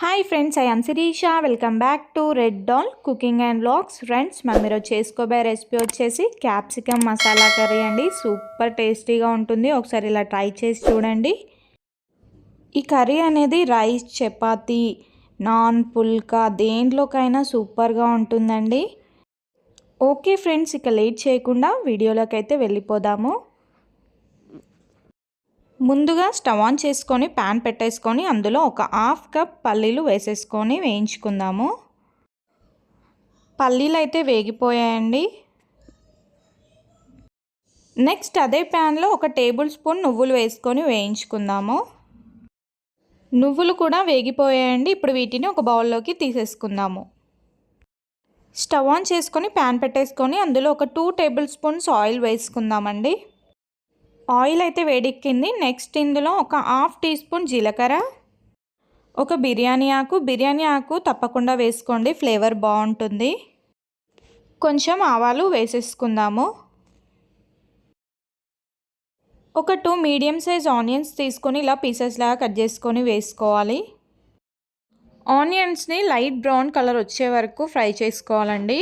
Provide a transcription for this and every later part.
Hi friends I Shirisha welcome back to red dal cooking and blogs friends మనం మీరు చేసుకోబోయే recipe వచ్చేసి capsicum masala curry అండి. Super టేస్టీగా ఉంటుంది. ఒకసారి ఇలా ట్రై చేసి చూడండి. ఈ కర్రీ అనేది రైస్ చపాతీ నాన్ పుల్కా దేంట్లోకైనా సూపర్గా ఉంటుందండి. ఓకే ఫ్రెండ్స్ ఇక లేట్ చేయకుండా వీడియోలోకి అయితే వెళ్ళిపోదాము. ముందుగా స్టవ్ ఆన్ చేసుకొని ప్యాన్ పెట్టేసుకొని అందులో ఒక హాఫ్ కప్ పల్లీలు వేసేసుకొని వేయించుకుందాము. పల్లీలు అయితే వేగిపోయాయండి. నెక్స్ట్ అదే ప్యాన్లో ఒక టేబుల్ స్పూన్ నువ్వులు వేసుకొని వేయించుకుందాము. నువ్వులు కూడా వేగిపోయాయండి. ఇప్పుడు వీటిని ఒక బౌల్లోకి తీసేసుకుందాము. స్టవ్ ఆన్ చేసుకొని ప్యాన్ పెట్టేసుకొని అందులో ఒక టూ టేబుల్ స్పూన్స్ ఆయిల్ వేసుకుందామండి. ఆయిల్ అయితే వేడెక్కింది. నెక్స్ట్ ఇందులో ఒక హాఫ్ టీ స్పూన్ జీలకర్ర ఒక బిర్యానీ ఆకు. బిర్యానీ ఆకు తప్పకుండా వేసుకోండి ఫ్లేవర్ బాగుంటుంది. కొంచెం ఆవాలు వేసేసుకుందాము. ఒక టూ మీడియం సైజ్ ఆనియన్స్ తీసుకొని ఇలా పీసెస్ లాగా కట్ చేసుకొని వేసుకోవాలి. ఆనియన్స్ని లైట్ బ్రౌన్ కలర్ వచ్చే వరకు ఫ్రై చేసుకోవాలండి.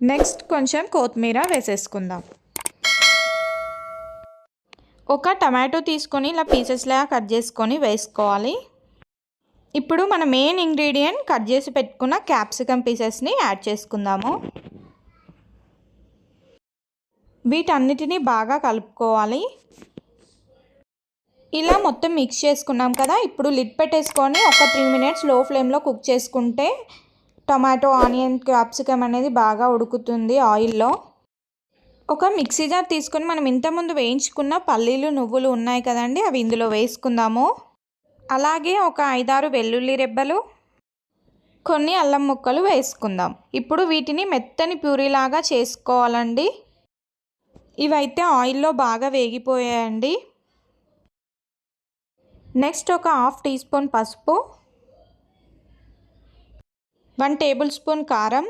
నెక్స్ట్ కొంచెం కొత్తిమీర వేసేసుకుందాం. ఒక టమాటో తీసుకొని ఇలా పీసెస్లా కట్ చేసుకొని వేసుకోవాలి. ఇప్పుడు మన మెయిన్ ఇంగ్రీడియంట్ కట్ చేసి పెట్టుకున్న క్యాప్సికమ్ పీసెస్ని యాడ్ చేసుకుందాము. వీటన్నిటిని బాగా కలుపుకోవాలి. ఇలా మొత్తం మిక్స్ చేసుకున్నాం కదా ఇప్పుడు లిడ్ పెట్టేసుకొని ఒక త్రీ మినిట్స్లో ఫ్లేమ్లో కుక్ చేసుకుంటే టొమాటో ఆనియన్ క్యాప్సికమ్ అనేది బాగా ఉడుకుతుంది ఆయిల్లో ఒక మిక్సీ జార్ తీసుకొని మనం ఇంతకుముందు వేయించుకున్న పల్లీలు నువ్వులు ఉన్నాయి కదండి అవి ఇందులో వేసుకుందాము. అలాగే ఒక ఐదారు వెల్లుల్లి రెబ్బలు కొన్ని అల్లం ముక్కలు వేసుకుందాం. ఇప్పుడు వీటిని మెత్తని ప్యూరీలాగా చేసుకోవాలండి. ఇవైతే ఆయిల్లో బాగా వేగిపోయాయండి. నెక్స్ట్ ఒక హాఫ్ టీ స్పూన్ పసుపు వన్ టేబుల్ స్పూన్ కారం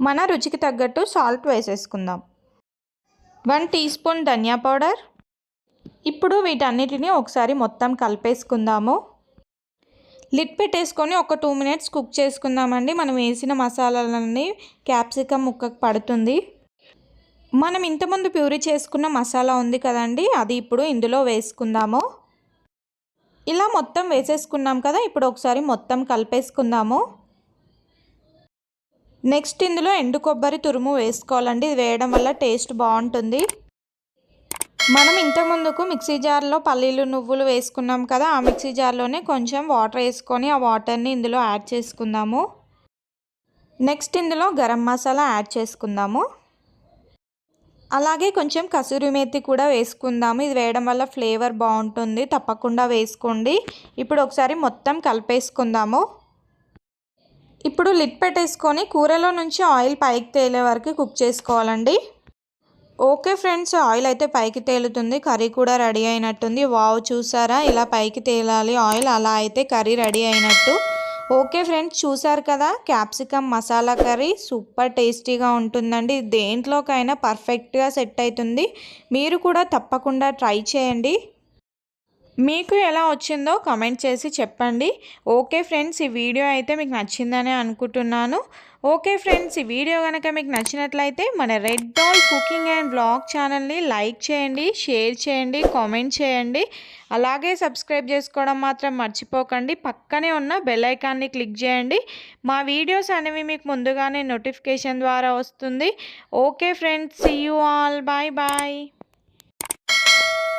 మన రుచికి తగ్గట్టు సాల్ట్ వేసేసుకుందాం. One teaspoon dhania powder. ఇప్పుడు వీటన్నిటిని ఒకసారి మొత్తం కలిపేసుకుందాము. లిడ్ పెట్టేసుకొని ఒక టూ మినిట్స్ కుక్ చేసుకుందామండి. మనం వేసిన మసాలాలన్నీ క్యాప్సికమ్ ముక్కకు పడుతుంది. మనం ఇంతకుముందు ప్యూరీ చేసుకున్న మసాలా ఉంది కదండి అది ఇప్పుడు ఇందులో వేసుకుందాము. ఇలా మొత్తం వేసేసుకున్నాం కదా ఇప్పుడు ఒకసారి మొత్తం కలిపేసుకుందాము. నెక్స్ట్ ఇందులో ఎండు కొబ్బరి తురుము వేసుకోవాలండి. ఇది వేయడం వల్ల టేస్ట్ బాగుంటుంది. మనం ఇంతకుముందుకు మిక్సీ జార్లో పల్లీలు నువ్వులు వేసుకున్నాం కదా ఆ మిక్సీ జార్లోనే కొంచెం వాటర్ వేసుకొని ఆ వాటర్ని ఇందులో యాడ్ చేసుకుందాము. నెక్స్ట్ ఇందులో గరం మసాలా యాడ్ చేసుకుందాము. అలాగే కొంచెం కసూరి మేతి కూడా వేసుకుందాము. ఇది వేయడం వల్ల ఫ్లేవర్ బాగుంటుంది. తప్పకుండా వేసుకోండి. ఇప్పుడు ఒకసారి మొత్తం కలిపేసుకుందాము. ఇప్పుడు లిడ్ పెట్టేసుకొని కూరలో నుంచి ఆయిల్ పైకి తేలే వరకు కుక్ చేసుకోవాలండి. ఓకే ఫ్రెండ్స్ ఆయిల్ అయితే పైకి తేలుతుంది. కర్రీ కూడా రెడీ అయినట్టుంది. వావ్ చూసారా? ఇలా పైకి తేలాలి. ఆయిల్ అలా అయితే కర్రీ రెడీ అయినట్టు. ఓకే ఫ్రెండ్స్ చూసారు కదా? క్యాప్సికమ్ మసాలా కర్రీ సూపర్ టేస్టీగా ఉంటుందండి. దేంట్లోకైనా పర్ఫెక్ట్గా సెట్ అవుతుంది. మీరు కూడా తప్పకుండా ట్రై చేయండి. మీకు ఎలా వచ్చిందో కమెంట్ చేసి చెప్పండి. ఓకే ఫ్రెండ్స్ ఈ వీడియో అయితే మీకు నచ్చిందని అనుకుంటున్నాను. ఓకే ఫ్రెండ్స్ ఈ వీడియో కనుక మీకు నచ్చినట్లయితే మన red dal cooking and blog ఛానల్ని లైక్ చేయండి షేర్ చేయండి కామెంట్ చేయండి. అలాగే సబ్స్క్రైబ్ చేసుకోవడం మాత్రం మర్చిపోకండి. పక్కనే ఉన్న బెల్ ఐకాన్ని క్లిక్ చేయండి. మా వీడియోస్ అనేవి మీకు ముందుగానే నోటిఫికేషన్ ద్వారా వస్తుంది. Okay friends see you all bye bye